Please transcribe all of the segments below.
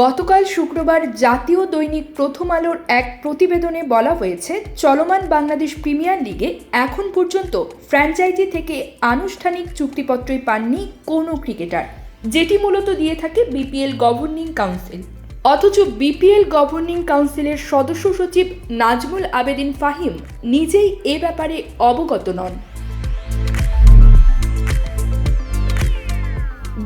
গতকাল শুক্রবার জাতীয় দৈনিক প্রথম আলোর এক প্রতিবেদনে বলা হয়েছে, চলমান বাংলাদেশ প্রিমিয়ার লিগে এখন পর্যন্ত ফ্র্যাঞ্চাইজি থেকে আনুষ্ঠানিক চুক্তিপত্রই পাননি কোনো ক্রিকেটার, যেটি মূলত দিয়ে থাকে বিপিএল গভর্নিং কাউন্সিল। অথচ বিপিএল গভর্নিং কাউন্সিলের সদস্য সচিব নাজমুল আবেদিন ফাহিম নিজেই এ ব্যাপারে অবগত নন।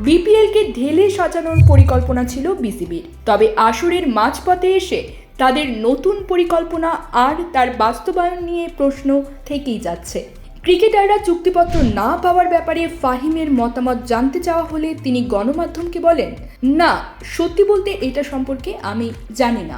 বিপিএলকে ঢেলে সাজানোর পরিকল্পনা ছিল বিসিবির তবে আসরের মাঝপথে এসে তাদের নতুন পরিকল্পনা আর তার বাস্তবায়ন নিয়ে প্রশ্ন থেকেই যাচ্ছে। ক্রিকেটাররা চুক্তিপত্র না পাওয়ার ব্যাপারে ফাহিমের মতামত জানতে চাওয়া হলে তিনি গণমাধ্যমকে বলেন, না, সত্যি বলতে এটা সম্পর্কে আমি জানি না।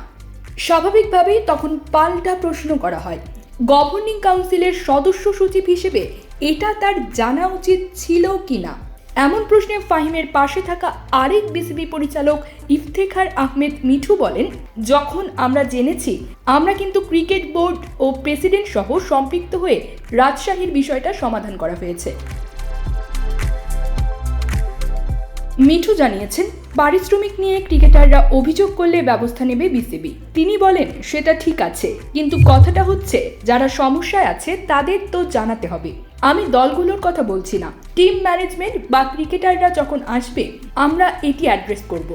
স্বাভাবিকভাবেই তখন পাল্টা প্রশ্ন করা হয়। গভর্নিং কাউন্সিলের সদস্য সচিব হিসেবে এটা তার জানা উচিত ছিল কি না এমন প্রশ্নে ফাহিমের পাশে থাকা আরেক বিসিবি পরিচালক ইফতেখার আহমেদ মিঠু বলেন, যখন আমরা জেনেছি, আমরা কিন্তু ক্রিকেট বোর্ড ও প্রেসিডেন্ট সহ সম্পৃক্ত হয়ে রাজশাহীর বিষয়টা সমাধান করা হয়েছে। মিঠু জানিয়েছেন, পারিশ্রমিক নিয়ে ক্রিকেটাররা অভিযোগ করলে ব্যবস্থা নেবে বিসিবি। তিনি বলেন, সেটা ঠিক আছে, কিন্তু কথাটা হচ্ছে, যারা সমস্যায় আছে তাদের তো জানাতে হবে। আমি দলগুলোর কথা বলছি না টিম ম্যানেজমেন্ট বা ক্রিকেটাররা যখন আসবে, আমরা এটি অ্যাড্রেস করব।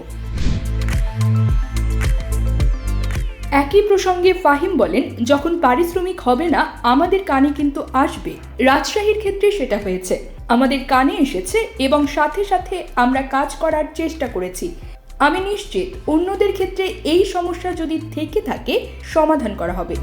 একই প্রসঙ্গে ফাহিম বলেন, যখন পারিশ্রমিক হবে না, আমাদের কানে কিন্তু আসবে। রাজশাহীর ক্ষেত্রে সেটা হয়েছে। আমাদের কানে এসেছে এবং সাথে সাথে আমরা কাজ করার চেষ্টা করেছি। আমি নিশ্চিত অন্যদের ক্ষেত্রে এই সমস্যা যদি থেকে থাকে, সমাধান করা হবে।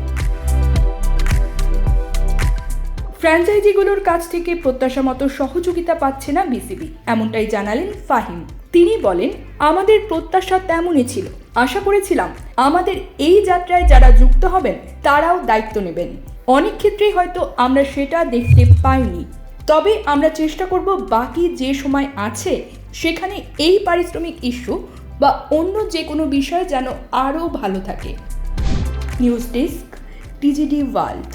ফ্র্যাঞ্চাইজিগুলোর কাছ থেকে প্রত্যাশা মতো সহযোগিতা পাচ্ছে না বিসিবি। এমনটাই জানালেন ফাহিম। তিনি বলেন, আমাদের প্রত্যাশা তেমনই ছিল। আশা করেছিলাম, আমাদের এই যাত্রায় যারা যুক্ত হবেন, তারাও দায়িত্ব নেবেন। অনেক ক্ষেত্রেই হয়তো আমরা সেটা দেখতে পাইনি। তবে আমরা চেষ্টা করব বাকি যে সময় আছে, সেখানে এই পারিশ্রমিক ইস্যু বা অন্য যে কোনো বিষয় যেন আরও ভালো থাকে। News desk, TGD world.